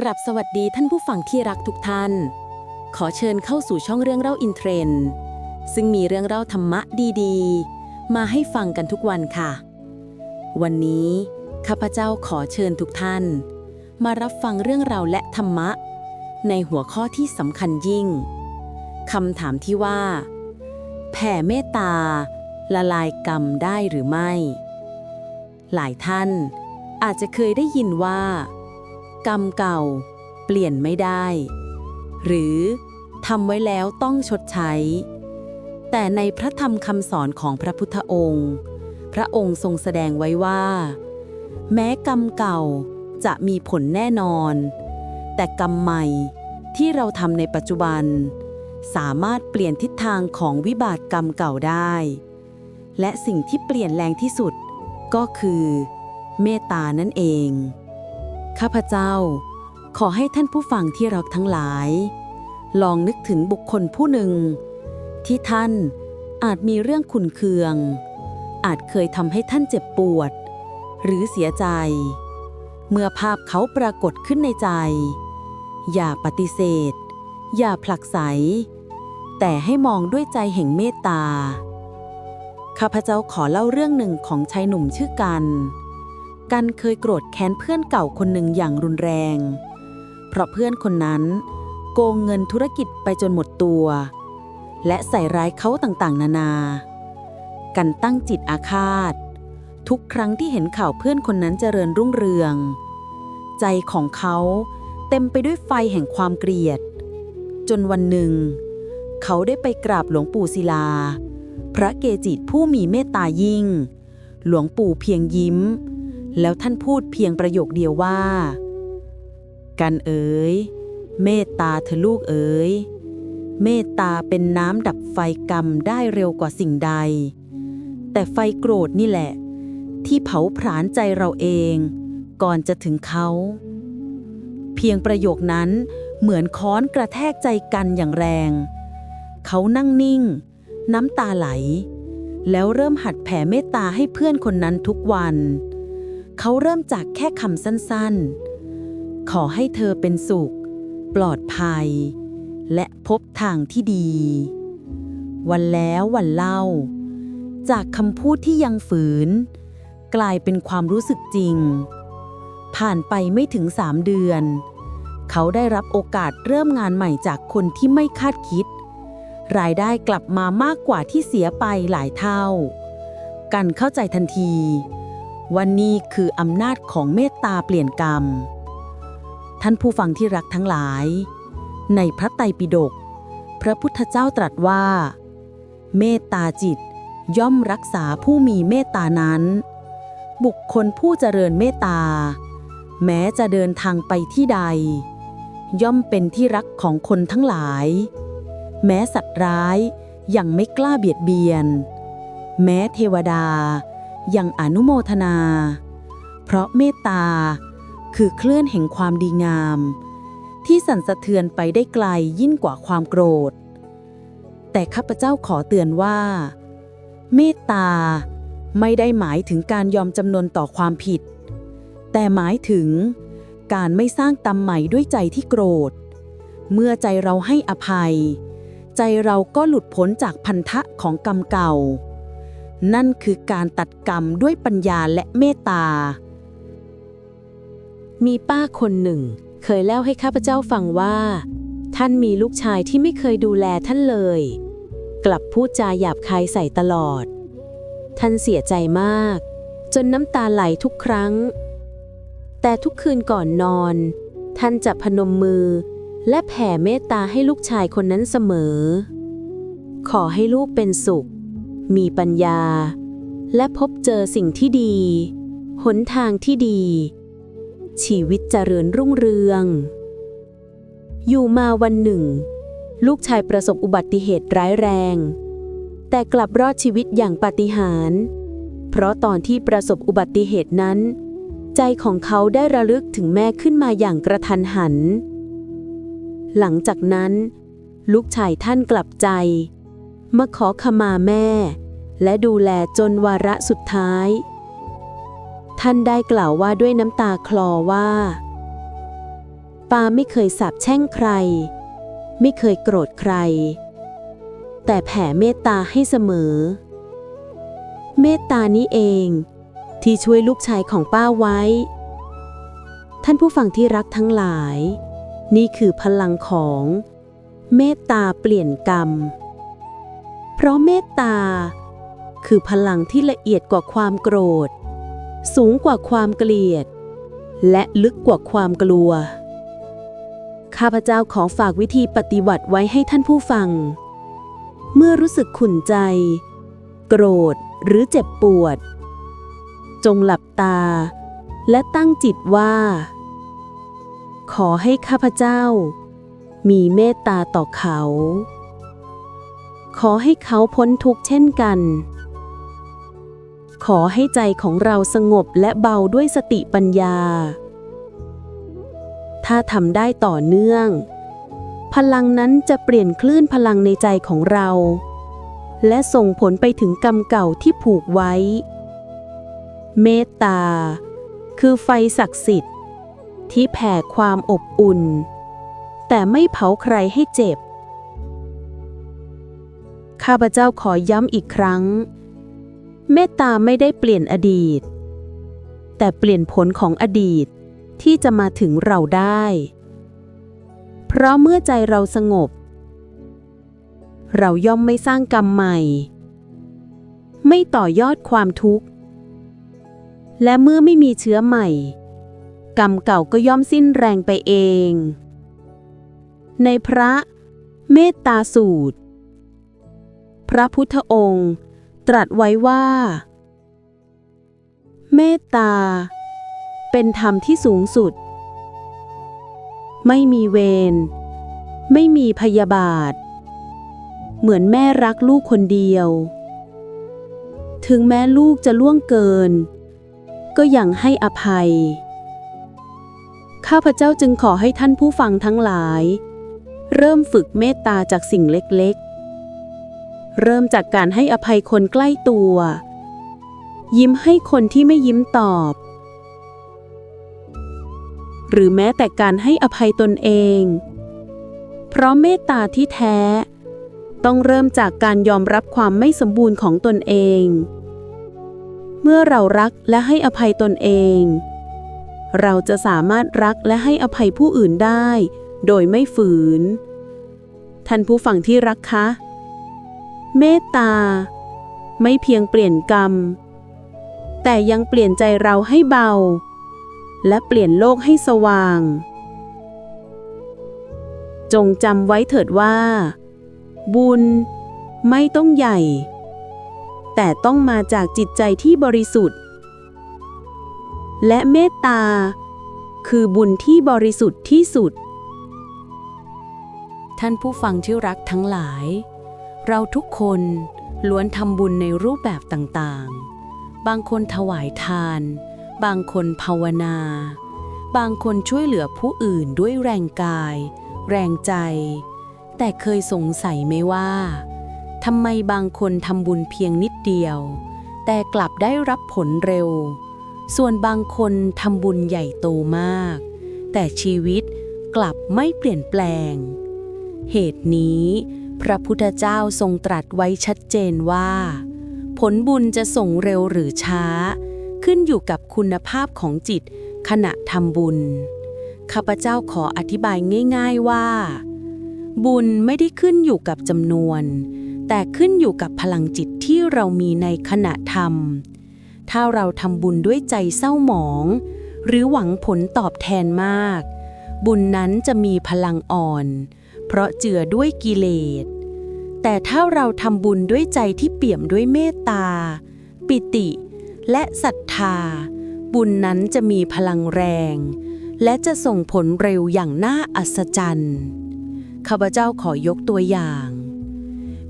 กราบสวัสดีท่านผู้ฟังที่รักทุกท่าน ขอเชิญเข้าสู่ช่องเรื่องเล่าอินเทรนด์ซึ่งมีเรื่องเล่าธรรมะดีๆ มาให้ฟังกันทุกวันค่ะ วันนี้ข้าพเจ้าขอเชิญทุกท่าน มารับฟังเรื่องราวและธรรมะ ในหัวข้อที่สำคัญยิ่งคำถามที่ว่า แผ่เมตตา ละลายกรรมได้หรือไม่ หลายท่านอาจจะเคยได้ยินว่า กรรมเก่า เปลี่ยนไม่ได้ หรือทำไว้แล้วต้องชดใช้ แต่ในพระธรรมคำสอนของพระพุทธองค์ พระองค์ทรงแสดงไว้ว่า แม้กรรมเก่าจะมีผลแน่นอน แต่กรรมใหม่ที่เราทำในปัจจุบัน สามารถเปลี่ยนทิศทางของวิบากกรรมเก่าได้ และสิ่งที่เปลี่ยนแรงที่สุดก็คือ เมตตานั่นเอง ข้าพเจ้า ขอให้ท่านผู้ฟังที่รักทั้งหลาย ลองนึกถึงบุคคลผู้หนึ่ง ที่ท่านอาจมีเรื่องขุนเคือง อาจเคยทำให้ท่านเจ็บปวด หรือเสียใจ เมื่อภาพเขาปรากฏขึ้นในใจ อย่าปฏิเสธ อย่าผลักไส แต่ให้มองด้วยใจแห่งเมตตาข้าพเจ้าขอเล่าเรื่องหนึ่งของชายหนุ่มชื่อกัน กันเคยโกรธแค้นเพื่อนเก่าคนหนึ่งอย่างรุนแรง เพราะเพื่อนคนนั้น โกงเงินธุรกิจไปจนหมดตัว และใส่ร้ายเขาต่างๆ นานา กันตั้งจิตอาฆาต ทุกครั้งที่เห็นข่าวเพื่อนคนนั้นเจริญรุ่งเรือง ใจของเขาเต็มไปด้วยไฟแห่งความเกลียด จนวันหนึ่ง เขาได้ไปกราบหลวงปู่ศิลา พระเกจิผู้มีเมตตายิ่ง หลวงปู่เพียงยิ้ม แล้วท่านพูดเพียงประโยคเดียวว่า กันเอ๋ย เมตตาเธอลูกเอ๋ย เมตตาเป็นน้ำดับไฟกรรมได้เร็วกว่าสิ่งใด แต่ไฟโกรธนี่แหละ ที่เผาผลาญใจเราเอง ก่อนจะถึงเขา เพียงประโยคนั้นเหมือนค้อนกระแทกใจกันอย่างแรง เขานั่งนิ่ง น้ำตาไหล แล้วเริ่มหัดแผ่เมตตาให้เพื่อนคนนั้นทุกวัน เขาเริ่มจากแค่คำสั้นๆ ขอให้เธอเป็นสุข ปลอดภัย และพบทางที่ดี วันแล้ววันเล่า จากคำพูดที่ยังฝืน กลายเป็นความรู้สึกจริง ผ่านไปไม่ถึงสามเดือน เขาได้รับโอกาสเริ่มงานใหม่จากคนที่ไม่คาดคิด รายได้กลับมามากกว่าที่เสียไปหลายเท่า กันเข้าใจทันที ว่านี่คืออำนาจของเมตตาเปลี่ยนกรรม ท่านผู้ฟังที่รักทั้งหลาย ในพระไตรปิฎกพระพุทธเจ้าตรัสว่า เมตตาจิตย่อมรักษาผู้มีเมตตานั้น บุคคลผู้เจริญเมตตา แม้จะเดินทางไปที่ใด ย่อมเป็นที่รักของคนทั้งหลาย แม้สัตว์ร้ายยังไม่กล้าเบียดเบียน แม้เทวดา ยังอนุโมทนา เพราะเมตตา คือเคลื่อนแห่งความดีงาม ที่สั่นสะเทือนไปได้ไกลยิ่งกว่าความโกรธ แต่ข้าพเจ้าขอเตือนว่า เมตตาไม่ได้หมายถึงการยอมจำนนต่อความผิด แต่หมายถึงการไม่สร้างกรรมใหม่ด้วยใจที่โกรธ เมื่อใจเราให้อภัย ใจเราก็หลุดพ้นจากพันธะของกรรมเก่า นั่นคือการตัดกรรมด้วยปัญญาและเมตตา มีป้าคนหนึ่ง เคยเล่าให้ข้าพเจ้าฟังว่า ท่านมีลูกชายที่ไม่เคยดูแลท่านเลย กลับพูดจาหยาบคายใส่ตลอด ท่านเสียใจมาก จนน้ำตาไหลทุกครั้ง แต่ทุกคืนก่อนนอน ท่านจะพนมมือ และแผ่เมตตาให้ลูกชายคนนั้นเสมอ ขอให้ลูกเป็นสุข มีปัญญา และพบเจอสิ่งที่ดี หนทางที่ดี ชีวิตเจริญรุ่งเรือง อยู่มาวันหนึ่ง ลูกชายประสบอุบัติเหตุร้ายแรง แต่กลับรอดชีวิตอย่างปาฏิหาริย์เพราะตอนที่ประสบอุบัติเหตุนั้น ใจของเขาได้ระลึกถึงแม่ขึ้นมาอย่างกระทันหัน หลังจากนั้น ลูกชายท่านกลับใจ มาขอขมาแม่ และดูแลจนวาระสุดท้าย ท่านได้กล่าวว่าด้วยน้ำตาคลอว่า ปาไม่เคยสาบแช่งใคร ไม่เคยโกรธใคร แต่แผ่เมตตาให้เสมอ เมตตานี้เอง ที่ช่วยลูกชายของป้าไว้ ท่านผู้ฟังที่รักทั้งหลาย นี่คือพลังของ เมตตาเปลี่ยนกรรม เพราะเมตตา คือพลังที่ละเอียดกว่าความโกรธ สูงกว่าความเกลียด และลึกกว่าความกลัว ข้าพเจ้าขอฝากวิธีปฏิบัติไว้ให้ท่านผู้ฟัง เมื่อรู้สึกขุ่นใจ โกรธหรือเจ็บปวด จงหลับตา และตั้งจิตว่า ขอให้ข้าพเจ้า มีเมตตาต่อเขา ขอให้เขาพ้นทุกข์เช่นกัน ขอให้ใจของเราสงบและเบาด้วยสติปัญญา ถ้าทำได้ต่อเนื่อง พลังนั้นจะเปลี่ยนคลื่นพลังในใจของเรา และส่งผลไปถึงกรรมเก่าที่ผูกไว้ เมตตา คือไฟศักดิ์สิทธิ์ ที่แผ่ความอบอุ่น แต่ไม่เผาใครให้เจ็บ ข้าพเจ้าขอย้ำอีกครั้ง เมตตาไม่ได้เปลี่ยนอดีต แต่เปลี่ยนผลของอดีตที่จะมาถึงเราได้ เพราะเมื่อใจเราสงบ เราย่อมไม่สร้างกรรมใหม่ ไม่ต่อยอดความทุกข์ และเมื่อไม่มีเชื้อใหม่ กรรมเก่าก็ย่อมสิ้นแรงไปเอง ในพระเมตตาสูตร พระพุทธองค์ ตรัสไว้ว่า เมตตา เป็นธรรมที่สูงสุด ไม่มีเวร ไม่มีพยาบาท เหมือนแม่รักลูกคนเดียว ถึงแม้ลูกจะล่วงเกิน ก็ยังให้อภัย ข้าพเจ้าจึงขอให้ท่านผู้ฟังทั้งหลาย เริ่มฝึกเมตตาจากสิ่งเล็ก เริ่มจากการให้อภัยคนใกล้ตัว ยิ้มให้คนที่ไม่ยิ้มตอบ หรือแม้แต่การให้อภัยตนเอง เพราะเมตตาที่แท้ ต้องเริ่มจากการยอมรับความไม่สมบูรณ์ของตนเอง เมื่อเรารักและให้อภัยตนเอง เราจะสามารถรักและให้อภัยผู้อื่นได้ โดยไม่ฝืน ท่านผู้ฟังที่รักคะ เมตตา ไม่เพียงเปลี่ยนกรรม แต่ยังเปลี่ยนใจเราให้เบา และเปลี่ยนโลกให้สว่าง จงจำไว้เถิดว่า บุญไม่ต้องใหญ่ แต่ต้องมาจากจิตใจที่บริสุทธิ์ และเมตตา คือบุญที่บริสุทธิ์ที่สุด ท่านผู้ฟังที่รักทั้งหลาย เราทุกคนล้วนทำบุญในรูปแบบต่างๆ บางคนถวายทาน บางคนภาวนา บางคนช่วยเหลือผู้อื่นด้วยแรงกาย แรงใจ แต่เคยสงสัยไหมว่าทำไมบางคนทำบุญเพียงนิดเดียว แต่กลับได้รับผลเร็ว ส่วนบางคนทำบุญใหญ่โตมาก แต่ชีวิตกลับไม่เปลี่ยนแปลง เหตุนี้ พระพุทธเจ้าทรงตรัสไว้ชัดเจนว่า ผลบุญจะส่งเร็วหรือช้า ขึ้นอยู่กับคุณภาพของจิตขณะทำบุญ ข้าพเจ้าขออธิบายง่าย ๆว่า บุญไม่ได้ขึ้นอยู่กับจำนวน แต่ขึ้นอยู่กับพลังจิตที่เรามีในขณะทำถ้าเราทำบุญด้วยใจเศร้าหมอง หรือหวังผลตอบแทนมาก บุญนั้นจะมีพลังอ่อน เพราะเจือด้วยกิเลส แต่ถ้าเราทำบุญด้วยใจที่เปี่ยมด้วยเมตตา ปิติ และศรัทธา บุญนั้นจะมีพลังแรง และจะส่งผลเร็วอย่างน่าอัศจรรย์ ข้าพเจ้าขอยกตัวอย่าง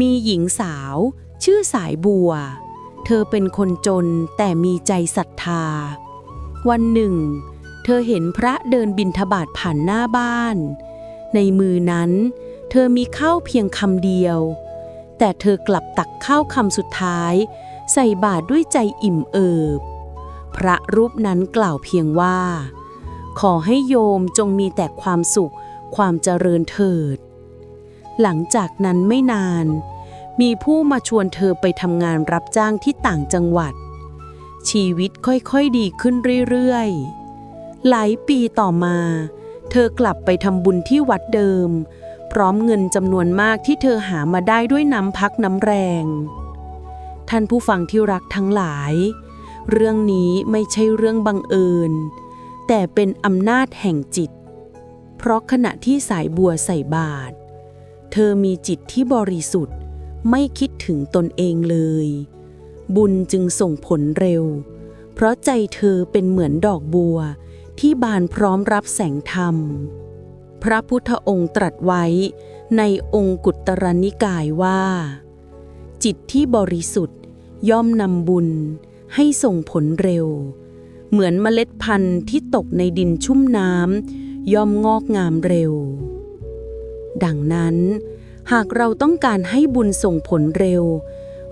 มีหญิงสาว ชื่อสายบัว เธอเป็นคนจนแต่มีใจศรัทธา วันหนึ่ง เธอเห็นพระเดินบินทบาทผ่านหน้าบ้าน ในมือนั้น เธอมีข้าวเพียงคำเดียว แต่เธอกลับตักข้าวคำสุดท้าย ใส่บาตรด้วยใจอิ่มเอิบ พระรูปนั้นกล่าวเพียงว่า ขอให้โยมจงมีแต่ความสุขความเจริญเถิด หลังจากนั้นไม่นาน มีผู้มาชวนเธอไปทำงานรับจ้างที่ต่างจังหวัด ชีวิตค่อยๆดีขึ้นเรื่อยๆ หลายปีต่อมา เธอกลับไปทำบุญที่วัดเดิม พร้อมเงินจำนวนมากที่เธอหามาได้ด้วยน้ำพักน้ำแรง ท่านผู้ฟังที่รักทั้งหลาย เรื่องนี้ไม่ใช่เรื่องบังเอิญ แต่เป็นอำนาจแห่งจิต เพราะขณะที่สายบัวใส่บาตรเธอมีจิตที่บริสุทธิ์ไม่คิดถึงตนเองเลย บุญจึงส่งผลเร็ว เพราะใจเธอเป็นเหมือนดอกบัว ที่บานพร้อมรับแสงธรรม พระพุทธองค์ตรัสไว้ในองค์กุตตรนิกายว่า จิตที่บริสุทธิ์ย่อมนำบุญให้ส่งผลเร็ว เหมือนเมล็ดพันธุ์ที่ตกในดินชุ่มน้ำย่อมงอกงามเร็ว ดังนั้น หากเราต้องการให้บุญส่งผลเร็ว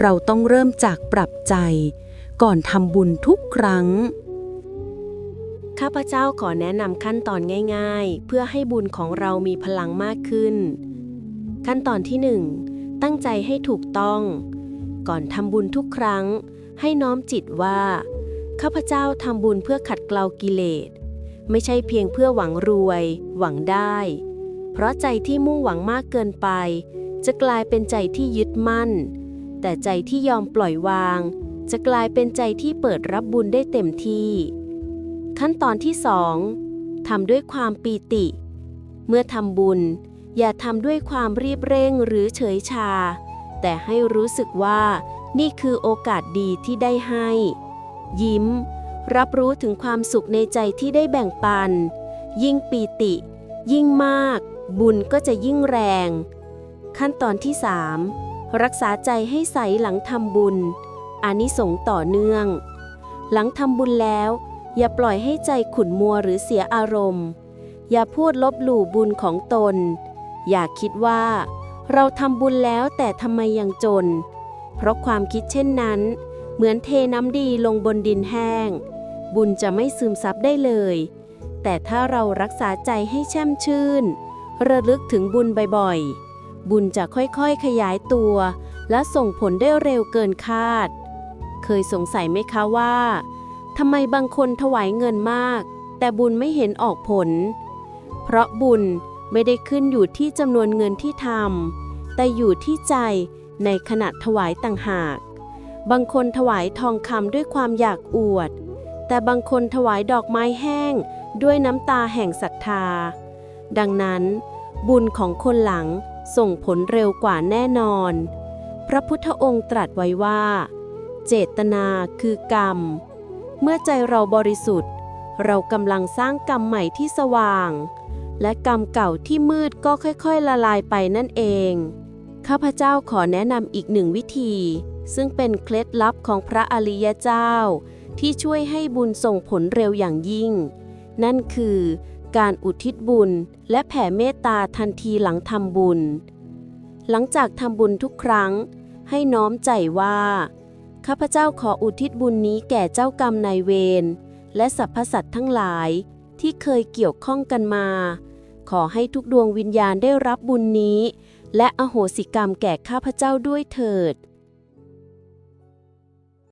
เราต้องเริ่มจากปรับใจ ก่อนทำบุญทุกครั้ง ข้าพเจ้าขอแนะนำขั้นตอนง่าย ๆ เพื่อให้บุญของเรามีพลังมากขึ้น ขั้นตอนที่ 1 ตั้งใจให้ถูกต้อง ก่อนทำบุญทุกครั้ง ให้น้อมจิตว่า ข้าพเจ้าทำบุญเพื่อขัดเกลากิเลส ไม่ใช่เพียงเพื่อหวังรวย หวังได้ เพราะใจที่มุ่งหวังมากเกินไป จะกลายเป็นใจที่ยึดมั่น แต่ใจที่ยอมปล่อยวาง จะกลายเป็นใจที่เปิดรับบุญได้เต็มที่ ขั้นตอนที่สองทำด้วยความปีติ เมื่อทำบุญ อย่าทำด้วยความรีบเร่งหรือเฉยชา แต่ให้รู้สึกว่านี่คือโอกาสดีที่ได้ให้ ยิ้ม รับรู้ถึงความสุขในใจที่ได้แบ่งปัน ยิ่งปีติ ยิ่งมาก บุญก็จะยิ่งแรง ขั้นตอนที่สามรักษาใจให้ใสหลังทำบุญอานิสงส์ต่อเนื่อง หลังทำบุญแล้ว อย่าปล่อยให้ใจขุ่นมัวหรือเสียอารมณ์ อย่าพูดลบหลู่บุญของตน อย่าคิดว่า เราทำบุญแล้วแต่ทำไมยังจน เพราะความคิดเช่นนั้น เหมือนเทน้ำดีลงบนดินแห้ง บุญจะไม่ซึมซับได้เลย แต่ถ้าเรารักษาใจให้แช่มชื่น ระลึกถึงบุญบ่อยๆ บุญจะค่อยๆ ขยายตัว และส่งผลได้เร็วเกินคาด เคยสงสัยไหมคะว่า ทำไมบางคนถวายเงินมาก แต่บุญไม่เห็นออกผล เพราะบุญไม่ได้ขึ้นอยู่ที่จำนวนเงินที่ทำแต่อยู่ที่ใจในขณะถวายต่างหาก บางคนถวายทองคำด้วยความอยากอวด แต่บางคนถวายดอกไม้แห้งด้วยน้ำตาแห่งศรัทธา ดังนั้น บุญของคนหลังส่งผลเร็วกว่าแน่นอน พระพุทธองค์ตรัสไว้ว่า เจตนาคือกรรม เมื่อใจเราบริสุทธิ์ เรากำลังสร้างกรรมใหม่ที่สว่าง และกรรมเก่าที่มืดก็ค่อยๆละลายไปนั่นเอง ข้าพเจ้าขอแนะนำอีกหนึ่งวิธี ซึ่งเป็นเคล็ดลับของพระอริยเจ้า ที่ช่วยให้บุญส่งผลเร็วอย่างยิ่ง นั่นคือการอุทิศบุญและแผ่เมตตาทันทีหลังทำบุญ หลังจากทำบุญทุกครั้ง ให้น้อมใจว่า ข้าพเจ้าขออุทิศบุญนี้แก่เจ้ากรรมนายเวรและสรรพสัตว์ทั้งหลายที่เคยเกี่ยวข้องกันมา ขอให้ทุกดวงวิญญาณได้รับบุญนี้ และอโหสิกรรมแก่ข้าพเจ้าด้วยเถิด